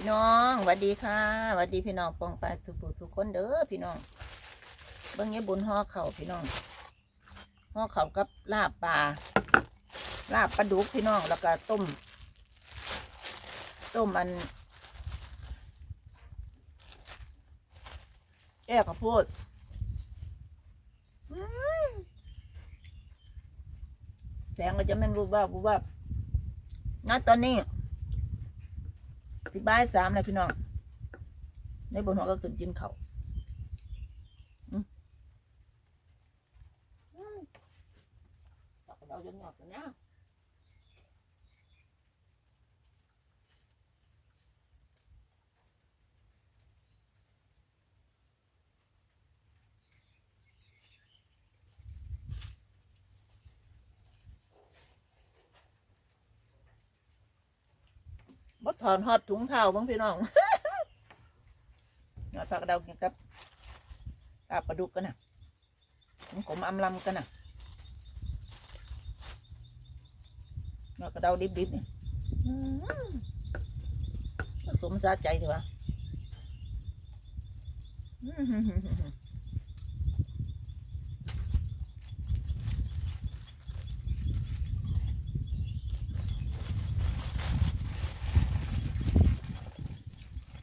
พี่น้องสวัสดีค่ะสวัสดีพี่น้องปองปลาสุขุสุขคนเด้อพี่น้องเบิ่งเงี้บุญห่อเข่าพี่น้องห่อเข่ากับลาบปลาลาบปลาดุกพี่น้องแล้วก็ต้ม ต้มอันแก้ข้าวโพดแสงก็จะแม่นรูปว่าบูว่าณตอนนี้ สิบ่ายสามเลยพี่น้องในบนหัวก็ขึ้นกินเขาวอืมอืมตักเราจะหยอดกันนะ ถอนฮอดถุงเท้าบ้างพี่น้องหยอดผักกระเดากินกับลาบปลาดุกกันนะผมขมอำลำกันนะหยอดกระเดาดิบๆนี่สมสาใจเถอะวะอื้อหือ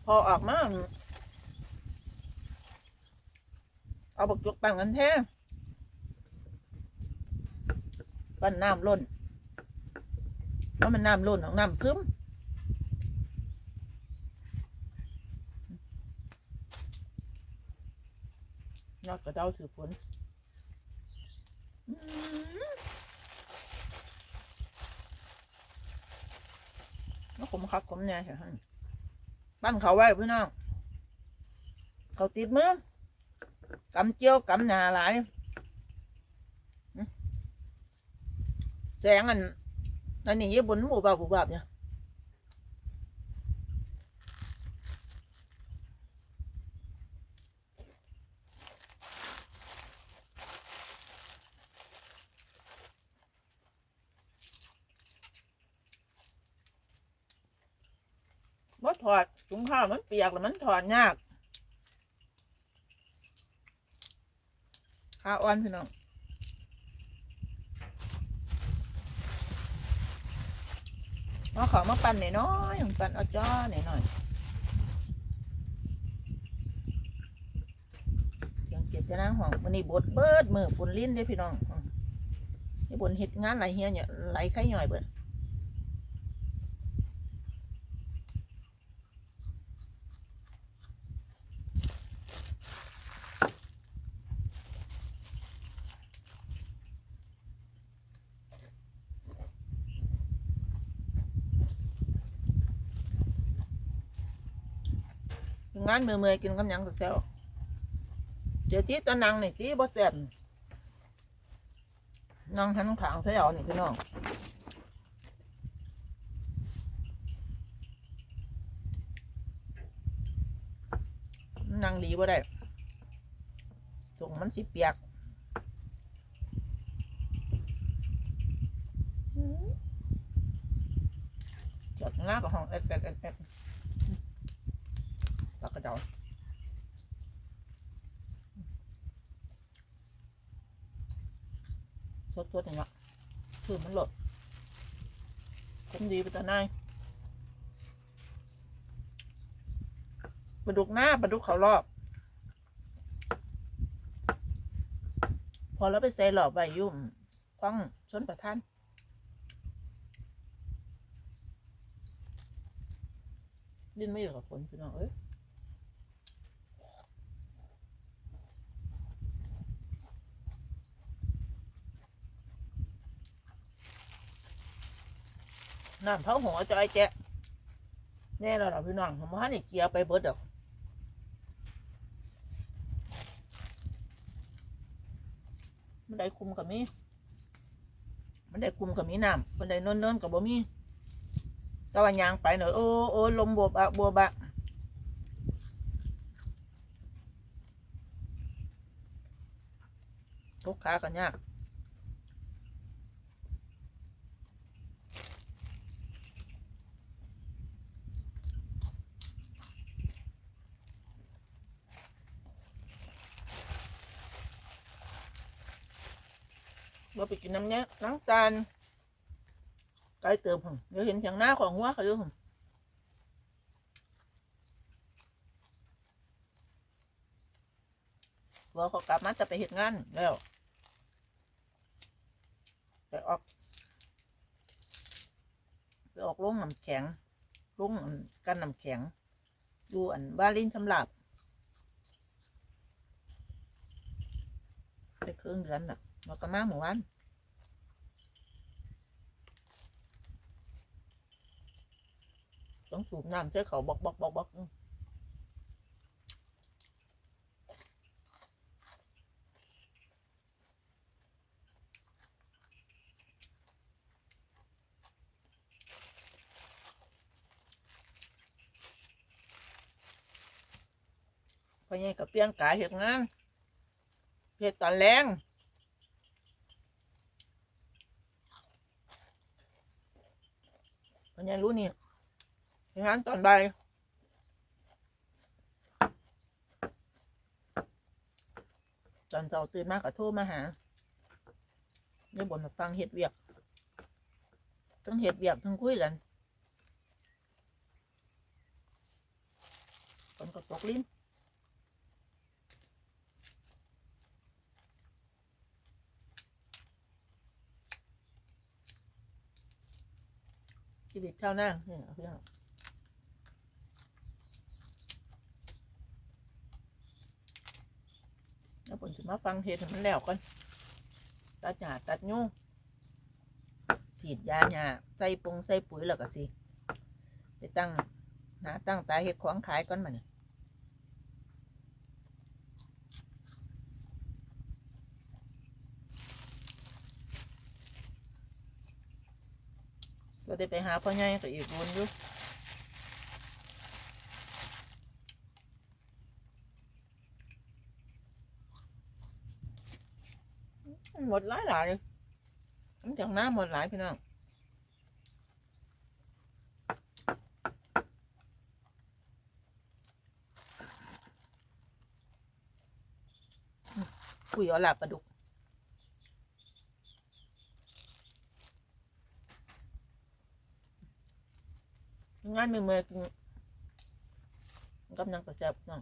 พอออกมาเอาบักจุกปั่นกันแท้ปั่นน้ำล้นเพราะมันน้ำล้นของน้ำซึมยอดกระเดาถือฝนอื้อหือแล้วผมคักผมแน่ใช่ไหม ปั้นเขาไว้พี่น้องเขาติดมือกำเจียวกำหนาหลายแสงอันอันนี้ยี่บนหมู่บาบหมู่บาบเนี่ย ถอดถุงผ้าวมันเปียกแล้วมันถอดยากข้าวอ่อนพี่น้องมาขอมาปั่นหน่อยน้อยปั่นเอาจ้อหน่อยหน่อยเสียงเจ็บจะนั่งห้องวันนี้บดเบิดมือฝุ่นลิ้นเด้พี่น้องนี่บนเฮ็ดงานไหลเฮียเนี่ยไหลไข่ย่อยเบิด งานเมื่อยๆกินกำยังก็แซวเดี๋ยวที่ตอนนั่งนี่ที่บ่แซ่บนั่งหันขางแซวนี่พี่น้องนั่งดีบ่ได้ส่งมันสิเปียกจอดหน้ากับห้องเอ็ดเอ็ดเอ็ดเอ็ดปากกระเดา สดๆอย่างเงี้ยคือมันหลดผมดีไปแต่นายปลาดุกหน้าปลาดุกเขารอบ พอแล้วไปใส่หลอบใบยุ่มคว้างชนประทานลิ้นไม่อยู่กับฝนพี่น้องเอ้ย น้ำเผาหัวจอยแจ๊ะแน่แล้วล่ะพี่น้องผมว่านี่เกียร์ไปเบิดดอกมันได้คุมกับมีมันได้คุมกับมีน้ำมันได้เนินๆกับบ่มีแต่ว่ายางไปเนอะโอ้โอ้ลมบวบอะบวบะทุกขากันยาก ไปกินน้ำเนี้ยล้างจานไกลเติมผมเดี๋ยวเห็นเพียงหน้าของหัวเขาอยู่ผมว่าเขากลับมาจะไปเหตุงานแล้วไปออกไปออกลงน้ำแข็งลงกันน้ำแข็งอยู่อันบ้าลิ้นชำลับไปครึ่งเดือนน่ะเราก็มาหมู่บ้าน ต้องสูบน้ำใช้เขาบอกบอกบอกบอกอื้อพอใหญ่กับเปลี่ยนกายเหตุงานเหตุตอนแรงพอใหญ่รู้นี่เฮ็ด งานตอนบ่ายตอนเช้าตื่นมาก็โทรมาหาได้บ่นมาฟังเฮ็ดเวียกทั้งเฮ็ดเวียกทั้งคุยกันคนก็ตกลิ้นชีวิตชาวนาเนี่ยเพื่อนแล้วผ มาฟังเทศให้มันแล้วก่อนตัดหญ้าตัดยูฉีดยาหญ้าใส่ปงใส่ปุ๋ยแล้วก็สิ ไปตั้งหาตั้งตาเห็ดของขายก่อนมาเนี่ยก็ได้ไปหาพ่อใหญ่ก็อีกวนอยู่ หมดหลายหลายน้ำจากน้ำหมดหลายพี่น้องคุยอลับปลาดุกงานเมื่อยๆกินกับนังกระแซบน้อง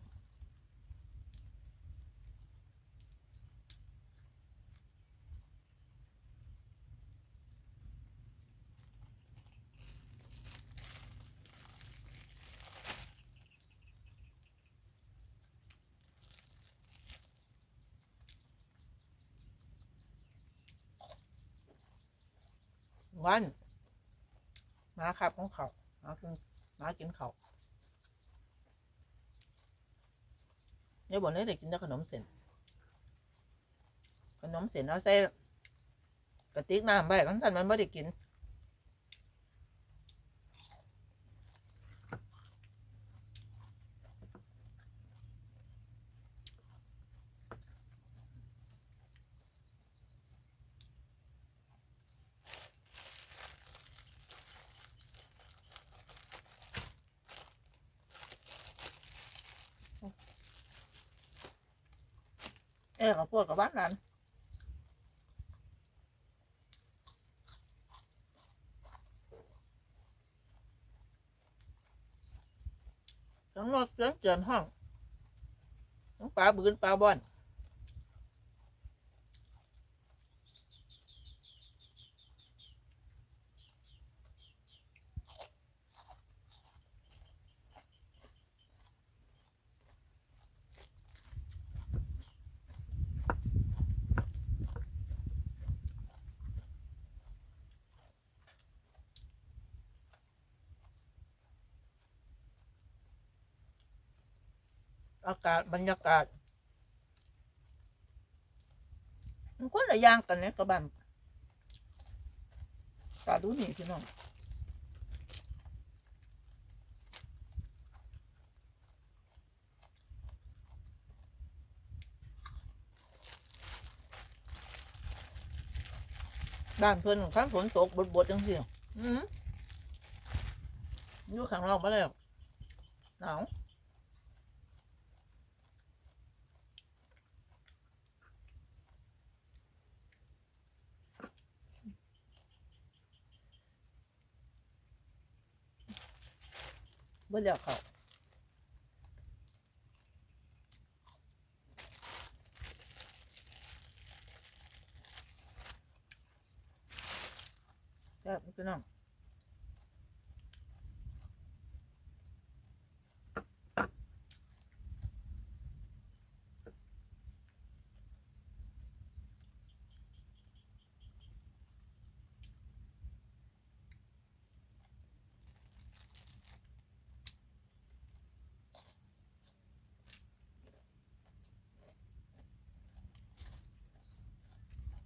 วันมาขับของเขามากินมากินเขาเดี๋ยวบอกเลยได้กินแต่ขนมเส้นขนมเส้นเอาใส่กระติกน้ำไปกันสั่นมันไม่ได้กิน เอ้กับพวกกับบ้านนั้นทั้งนอกเสียงเจือนห้องทั้งปลาบืนปลาบอน อากาศบรรยากาศมันคนละอย่างกันเนี่ยกับบ้านตาดูนี่พี่น้องบ้านเพิ่นข้างฝนตกบดๆจังสิอืมอยู่ข้างนอกมาแล้วหนาว บ่เดียวเขาแซ่บพี่น้อง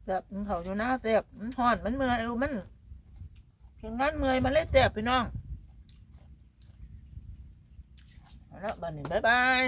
แซ่บมันเขาอยู่หน้าแซ่บมันห่อนมันเมื่อยมันถึงนั้นเมื่อยมันเลยแซ่บพี่น้องแล้วบันนี้บ๊ายบาย